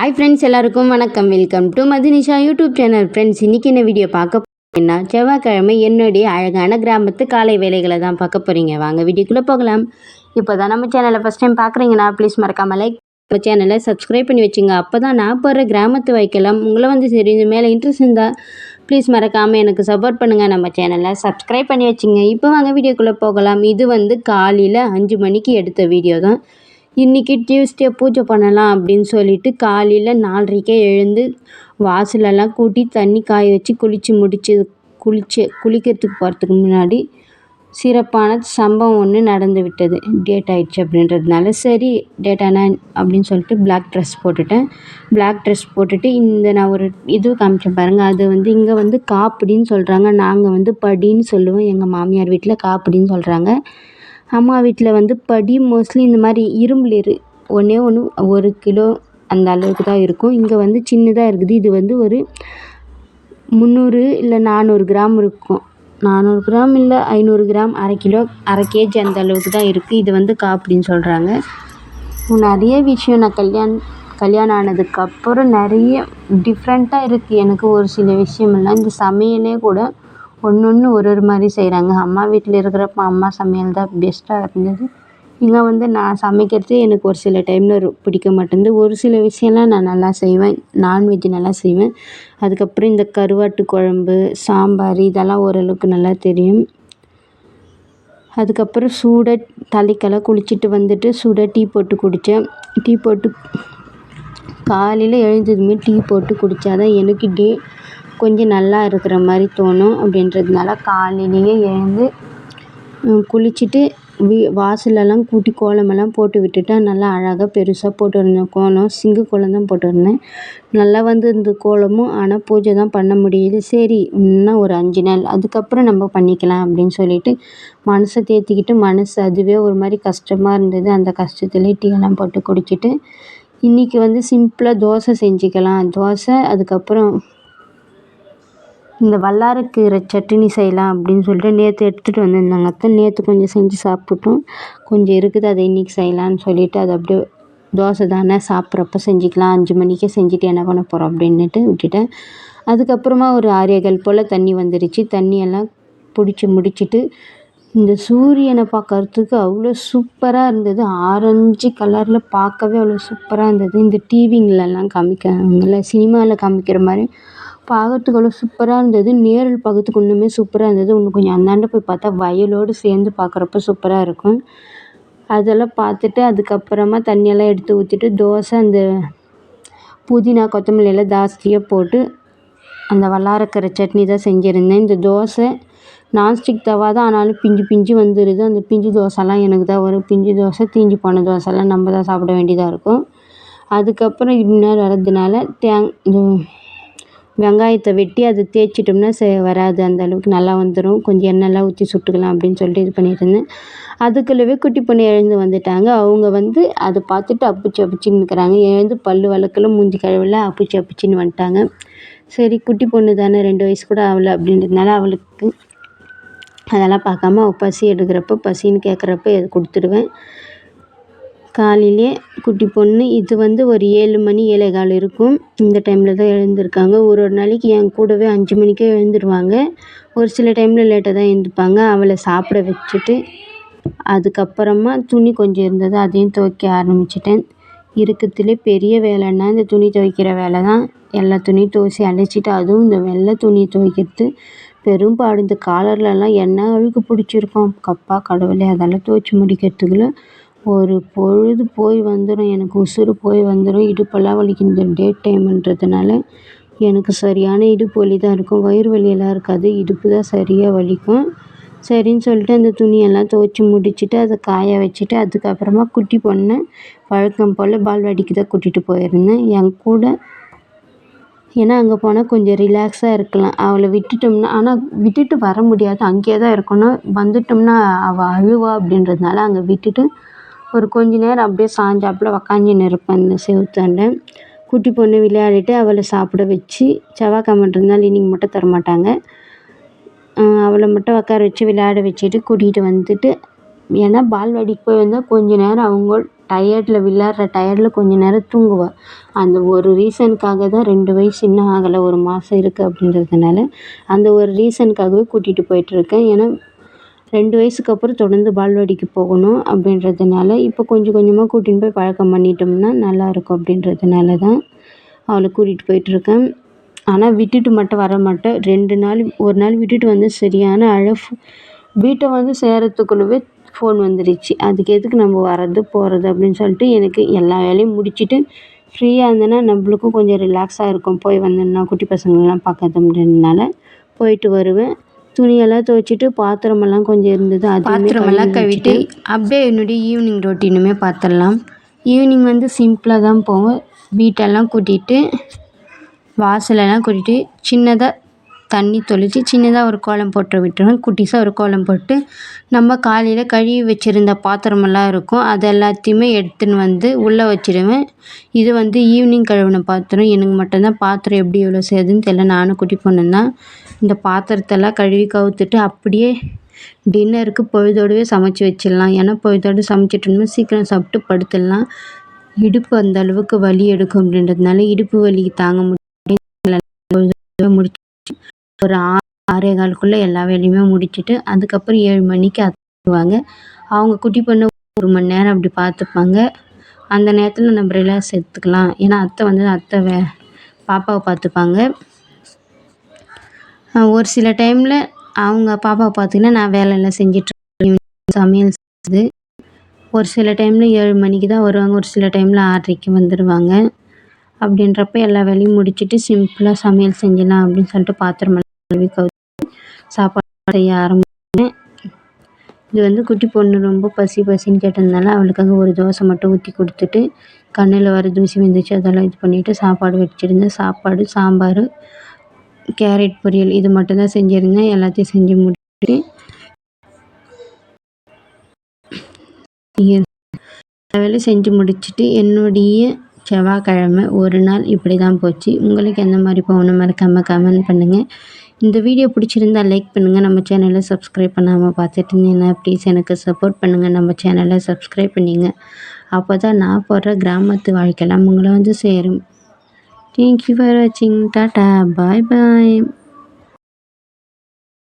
Hi friends எல்லாருக்கும் வணக்கம். Welcome to Madhunisha YouTube channel. Friends இன்றைக்கி என்ன வீடியோ பார்க்க போகிறீங்கன்னா செவ்வாய்க்கிழமை என்னுடைய அழகான கிராமத்து காலை வேலைகளை தான் பார்க்க போகிறீங்க வாங்க வீடியோக்குள்ளே போகலாம். இப்போ தான் நம்ம சேனலை ஃபஸ்ட் டைம் பார்க்குறீங்கன்னா ப்ளீஸ் மறக்காமல் லைக் நம்ம சேனலை சப்ஸ்கிரைப் பண்ணி வச்சுங்க. அப்போ தான் நான் போடுற கிராமத்து வைக்கலாம் உங்களை வந்து சரி இந்த மேலே இன்ட்ரெஸ்ட் இருந்தால் ப்ளீஸ் மறக்காமல் எனக்கு சப்போர்ட் பண்ணுங்கள் நம்ம சேனலை சப்ஸ்கிரைப் பண்ணி வச்சுங்க. இப்போ வாங்க வீடியோக்குள்ளே போகலாம். இது வந்து காலையில் அஞ்சு மணிக்கு எடுத்த வீடியோ தான். இன்றைக்கி டியூஸ்டே பூஜை பண்ணலாம் அப்படின்னு சொல்லிட்டு காலையில் நாலரைக்கே எழுந்து வாசலெல்லாம் கூட்டி தண்ணி காய வச்சு குளித்து முடிச்சு குளிச்சு குளிக்கிறதுக்கு போகிறதுக்கு முன்னாடி சிறப்பான சம்பவம் ஒன்று நடந்து விட்டது. டேட் ஆயிடுச்சு அப்படின்றதுனால சரி டேட் ஆனா அப்படின்னு சொல்லிட்டு பிளாக் ட்ரெஸ் போட்டுட்டேன். பிளாக் ட்ரெஸ் போட்டுட்டு இந்த நான் ஒரு இது காமிச்சேன் பாருங்கள் அது வந்து இங்கே வந்து காப்பிடின்னு சொல்கிறாங்க நாங்கள் வந்து படின்னு சொல்லுவோம். எங்கள் மாமியார் வீட்டில் காப்பிடின்னு சொல்கிறாங்க அம்மா வீட்டில் வந்து படி மோஸ்ட்லி இந்த மாதிரி இரும்புல இரு ஒன்றே ஒன்று ஒரு கிலோ அந்த அளவுக்கு தான் இருக்கும். இங்கே வந்து சின்னதாக இருக்குது. இது வந்து ஒரு முந்நூறு இல்லை நானூறு கிராம் இருக்கும். நானூறு கிராம் இல்லை ஐநூறு கிராம் அரை கிலோ அரை கேஜி அந்த அளவுக்கு தான் இருக்குது இது வந்து கா அப்படின்னு சொல்கிறாங்க நிறைய விஷயம் நான் கல்யாணம் கல்யாணம் ஆனதுக்கப்புறம் நிறைய டிஃப்ரெண்ட்டாக இருக்குது எனக்கு ஒரு சில விஷயமெல்லாம் இந்த சமையலே கூட ஒன்று ஒன்று ஒரு ஒரு மாதிரி செய்கிறாங்க அம்மா வீட்டில் இருக்கிறப்ப அம்மா சமையல் தான் பெஸ்ட்டாக இருந்தது. இங்கே வந்து நான் சமைக்கிறது எனக்கு ஒரு சில டைமில் பிடிக்க மாட்டேங்குது. ஒரு சில விஷயம்லாம் நான் நல்லா செய்வேன். நான்வெஜ் நல்லா செய்வேன். அதுக்கப்புறம் இந்த கருவாட்டு குழம்பு சாம்பார் இதெல்லாம் ஓரளவுக்கு நல்லா தெரியும். அதுக்கப்புறம் சூடாக தலைக்கெல்லாம் குளிச்சுட்டு வந்துட்டு சூடாக டீ போட்டு குடித்தேன். டீ போட்டு காலையில் எழுந்ததுமே டீ போட்டு குடித்தா தான் எனக்கு டே கொஞ்சம் நல்லா இருக்கிற மாதிரி தோணும் அப்படின்றதுனால காலையிலேயே எழுந்து குளிச்சுட்டு வீ வாசலெல்லாம் கூட்டி கோலமெல்லாம் போட்டு விட்டுட்டா நல்லா அழகாக பெருசாக போட்டுருந்தேன் கோலம் சிங்கு கோலம் தான் போட்டிருந்தேன் நல்லா வந்து இந்த கோலமும் ஆனால் பூஜை தான் பண்ண முடியுது சரி இன்னும் ஒரு அஞ்சு நாள் அதுக்கப்புறம் நம்ம பண்ணிக்கலாம் அப்படின்னு சொல்லிட்டு மனசை தேற்றிக்கிட்டு மனசு அதுவே ஒரு மாதிரி கஷ்டமாக இருந்தது. அந்த கஷ்டத்துலேயே டீயெல்லாம் போட்டு குடிச்சிட்டு இன்றைக்கி வந்து சிம்பிளாக தோசை செஞ்சுக்கலாம். தோசை அதுக்கப்புறம் இந்த வல்லாரக்கீரை சட்னி செய்யலாம் அப்படின்னு சொல்லிட்டு நேற்று எடுத்துகிட்டு வந்திருந்தாங்க அத்தை. நேற்று கொஞ்சம் செஞ்சு சாப்பிட்டோம். கொஞ்சம் இருக்குது அதை இன்றைக்கி செய்யலான்னு சொல்லிவிட்டு அதை அப்படியே தோசை தானே சாப்பிட்றப்ப செஞ்சுக்கலாம். அஞ்சு மணிக்கே செஞ்சுட்டு என்ன பண்ண போகிறோம் அப்படின்னுட்டு விட்டுட்டேன். அதுக்கப்புறமா ஒரு ஆரியகள் போல் தண்ணி வந்துடுச்சு தண்ணியெல்லாம் பிடிச்சி முடிச்சுட்டு இந்த சூரியனை பார்க்கறதுக்கு அவ்வளோ சூப்பராக இருந்தது. ஆரஞ்சு கலரில் பார்க்கவே அவ்வளோ சூப்பராக இருந்தது. இந்த டிவிங்களெல்லாம் காமிக்கிறாங்கல்ல சினிமாவில் காமிக்கிற மாதிரி பார்க்கறதுக்கு சூப்பராக இருந்தது. நேரில் பார்க்கறதுக்கு இன்னுமே சூப்பராக இருந்தது. இன்னும் கொஞ்சம் அந்தாண்ட போய் பார்த்தா வயலோடு சேர்ந்து பார்க்குறப்ப சூப்பராக இருக்கும். அதெல்லாம் பார்த்துட்டு அதுக்கப்புறமா தண்ணியெல்லாம் எடுத்து ஊற்றிட்டு தோசை அந்த புதினா கொத்தமல்லி எல்லாம் ஜாஸ்தியாக போட்டு அந்த வல்லாரக்கிற சட்னி தான் செஞ்சுருந்தேன். இந்த தோசை நான்ஸ்டிக் தவா தான் ஆனாலும் பிஞ்சு பிஞ்சு வந்துடுது அந்த பிஞ்சு தோசைலாம் எனக்கு தான் வரும். பிஞ்சு தோசை தீஞ்சு போன தோசைலாம் நம்ம தான் சாப்பிட வேண்டியதாக இருக்கும். அதுக்கப்புறம் இன்னொரு வரதுனால தேங் இது வெங்காயத்தை வெட்டி அதை தேய்ச்சிட்டோம்னா ச வராது அந்த அளவுக்கு நல்லா வந்துடும் கொஞ்சம் எண்ணெய்லாம் ஊற்றி சுட்டுக்கலாம் அப்படின்னு சொல்லிட்டு இது பண்ணிட்டு இருந்தேன் அதுக்குள்ளவே குட்டி பொண்ணு எழுந்து வந்துட்டாங்க. அவங்க வந்து அதை பார்த்துட்டு அப்புச்சி அப்பிச்சின்னு இருக்கிறாங்க எழுந்து பல் வழக்கில் மூஞ்சி கழுவில் அப்புச்சி அப்பிச்சின்னு வந்துட்டாங்க. சரி குட்டி பொண்ணு தானே ரெண்டு வயசு கூட ஆகலை அப்படின்றதுனால அவளுக்கு அதெல்லாம் பார்க்காம அவள் பசி எடுக்கிறப்ப பசின்னு கேட்குறப்ப எது கொடுத்துடுவேன். காலையிலே குட்டி பொண்ணு இது வந்து ஒரு ஏழு மணி ஏழேகால் இருக்கும். இந்த டைமில் தான் எழுந்திருக்காங்க. ஒரு ஒரு நாளைக்கு என் கூடவே அஞ்சு மணிக்கே எழுந்துருவாங்க. ஒரு சில டைமில் லேட்டாக தான் எழுந்துப்பாங்க. அவளை சாப்பிட வச்சுட்டு அதுக்கப்புறமா துணி கொஞ்சம் இருந்தது அதையும் துவைக்க ஆரம்பிச்சிட்டேன். இருக்கிறதுலே பெரிய வேலைன்னா இந்த துணி துவைக்கிற வேலை தான். எல்லா துணியும் துவைச்சி அழைச்சிட்டு அதுவும் இந்த வெள்ளை துணி துவைக்கிறது. பெரும்பாடு இந்த காலர்லலாம் என்ன அழுக்கு பிடிச்சிருக்கும்? கப்பா கடவுளே அதெல்லாம் துவைச்சி முடிக்கிறதுக்குள்ள ஒரு பொழுது போய் வந்துடும் எனக்கு உசுறு போய் வந்துடும் இடுப்பெல்லாம் வலிக்கும் இந்த டேட் டைம்ன்றதுனால எனக்கு சரியான இடுப்பு வலி தான் இருக்கும். வயிறு வலியெல்லாம் இருக்காது இடுப்பு தான் சரியாக வலிக்கும். சரின்னு சொல்லிட்டு அந்த துணியெல்லாம் துவைச்சி முடிச்சுட்டு அதை காய வச்சுட்டு அதுக்கப்புறமா குட்டி பொண்ணை வழக்கம் போல் பால்வாடிக்கு தான் கூட்டிகிட்டு போயிருந்தேன். என் கூட ஏன்னா அங்கே போனால் கொஞ்சம் ரிலாக்ஸாக இருக்கலாம். அவளை விட்டுட்டோம்னா ஆனால் விட்டுட்டு வர முடியாது. அங்கேயே தான் இருக்கணும். வந்துட்டோம்னா அவள் அழுவா அப்படின்றதுனால அங்கே விட்டுட்டு ஒரு கொஞ்ச நேரம் அப்படியே சாஞ்சாப்புல உக்காஞ்சின்னு இருப்பேன் அந்த செவுத்தாண்ட. குட்டி பொண்ணு விளையாடிட்டு அவளை சாப்பிட வச்சு செவ்வாய்க்கிழமை இருந்தால் லீனிங் மட்டும் தரமாட்டாங்க. அவளை மட்டும் உட்கார வச்சு விளையாட வச்சுட்டு கூட்டிகிட்டு வந்துட்டு ஏன்னா பால்வாடிக்கு போய் வந்தால் கொஞ்ச நேரம் அவங்க டயர்டில் விளையாடுற டயர்டில் கொஞ்ச நேரம் தூங்குவாள் அந்த ஒரு ரீசனுக்காக தான் ரெண்டு வயசு இன்னும் ஆகலை ஒரு மாதம் இருக்குது அப்படின்றதுனால அந்த ஒரு ரீசனுக்காகவே கூட்டிகிட்டு போயிட்டுருக்கேன் ஏன்னா ரெண்டு வயசுக்கு அப்புறம் தொடர்ந்து பால்வாடிக்கு போகணும் அப்படின்றதுனால இப்போ கொஞ்சம் கொஞ்சமாக கூட்டின்னு போய் பழக்கம் பண்ணிட்டோம்னா நல்லாயிருக்கும் அப்படின்றதுனால தான் அவளை கூட்டிகிட்டு போயிட்டுருக்கேன் ஆனால் விட்டுட்டு மட்டும் வர மாட்டேன். ரெண்டு நாள் ஒரு நாள் விட்டுட்டு வந்து சரியான அழ வீட்டை வந்து சேரத்துக்குள்ளவே ஃபோன் வந்துடுச்சு அதுக்கு எதுக்கு நம்ம வர்றது போகிறது அப்படின்னு சொல்லிட்டு எனக்கு எல்லா வேலையும் முடிச்சுட்டு ஃப்ரீயாக இருந்தேன்னா நம்மளுக்கும் கொஞ்சம் ரிலாக்ஸாக இருக்கும். போய் வந்தேன்னா குட்டி பசங்களெலாம் பார்க்கறதுன்றதுனால போயிட்டு வருவேன். துணியெல்லாம் துவைச்சிட்டு பாத்திரமெல்லாம் கொஞ்சம் இருந்தது. அது பாத்திரமெல்லாம் கழுவிட்டு அப்படியே என்னுடைய ஈவினிங் ரொட்டீனுமே பார்த்துடலாம் ஈவினிங் வந்து சிம்பிளாக தான் போவேன். வீட்டெல்லாம் கூட்டிகிட்டு வாசலெல்லாம் கூட்டிகிட்டு சின்னதாக தண்ணி தெளித்து சின்னதாக ஒரு கோலம் போட்டு விட்டுருவேன். குட்டிஸாக ஒரு கோலம் போட்டு நம்ம காலையில் கழுவி வச்சுருந்த பாத்திரமெல்லாம் இருக்கும். அது எல்லாத்தையுமே எடுத்துன்னு வந்து உள்ளே வச்சுடுவேன் இது வந்து ஈவினிங் கழுவின பாத்திரம். எனக்கு மட்டும்தான் பாத்திரம் எப்படி எவ்வளோ செய்யுதுன்னு தெரியல. நானும் குட்டி பொண்ணும் தான் இந்த பாத்திரத்தெல்லாம் கழுவி கவுத்துட்டு அப்படியே டின்னருக்கு பொழுதோடவே சமைச்சி வச்சிடலாம். ஏன்னா பொழுதோடு சமைச்சிட்டோம்னா சீக்கிரம் சாப்பிட்டு படுத்துடலாம். இடுப்பு அந்த அளவுக்கு வலி எடுக்கும் அப்படின்றதுனால இடுப்பு வலி தாங்க முடியும் முடிச்சு ஒரு ஆறே காலுக்குள்ளே எல்லா வேலையுமே முடிச்சுட்டு அதுக்கப்புறம் ஏழு மணிக்கு அத்துவாங்க அவங்க குட்டி பொண்ணு ஒரு மணி நேரம் அப்படி பார்த்துப்பாங்க. அந்த நேரத்தில் நம்ம ரிலாக்ஸ் எடுத்துக்கலாம். ஏன்னா அத்தை வந்து அத்தை வே பாப்பாவை பார்த்துப்பாங்க. ஒரு சில டைமில் அவங்க பாப்பாவை பார்த்தீங்கன்னா நான் வேலையெல்லாம் செஞ்சுட்டு சமையல் செய்யுது ஒரு சில டைமில் ஏழு மணிக்கு தான் வருவாங்க. ஒரு சில டைமில் ஆறரைக்கு வந்துடுவாங்க அப்படின்றப்ப எல்லா வேலையும் முடிச்சுட்டு சிம்பிளாக சமையல் செஞ்சிடலாம் அப்படின்னு சொல்லிட்டு பாத்திரம் கழுவி கவுத்து சாப்பாடு செய்ய ஆரம்பிச்சேன். இது வந்து குட்டி பொண்ணு ரொம்ப பசி பசின்னு கேட்டதுனால அவளுக்காக ஒரு தோசை மட்டும் ஊற்றி கொடுத்துட்டு கண்ணில் வர தூசி வந்துச்சு அதெல்லாம் இது பண்ணிவிட்டு சாப்பாடு வச்சுருந்தேன். சாப்பாடு சாம்பார் கேரட் பொரியல் இது மட்டும்தான் செஞ்சுருந்தேன் எல்லாத்தையும் செஞ்சு முடிச்சுட்டு. வேலை செஞ்சு முடிச்சுட்டு என்னுடைய செவ்வாய்க்கிழமை ஒரு நாள் இப்படி தான் போச்சு. உங்களுக்கு எந்த மாதிரி போகணும் மறக்காமல் கமெண்ட் பண்ணுங்கள் இந்த வீடியோ பிடிச்சிருந்தா லைக் பண்ணுங்கள் நம்ம சேனலை சப்ஸ்கிரைப் பண்ணாமல் பார்த்துட்டு இருந்தீங்கன்னா ப்ளீஸ் எனக்கு சப்போர்ட் பண்ணுங்கள் நம்ம சேனலை சப்ஸ்கிரைப் பண்ணிங்க. அப்போ தான் நான் போடுற கிராமத்து வாழ்க்கையெல்லாம் உங்களை வந்து சேரும். Thank you for watching tata bye bye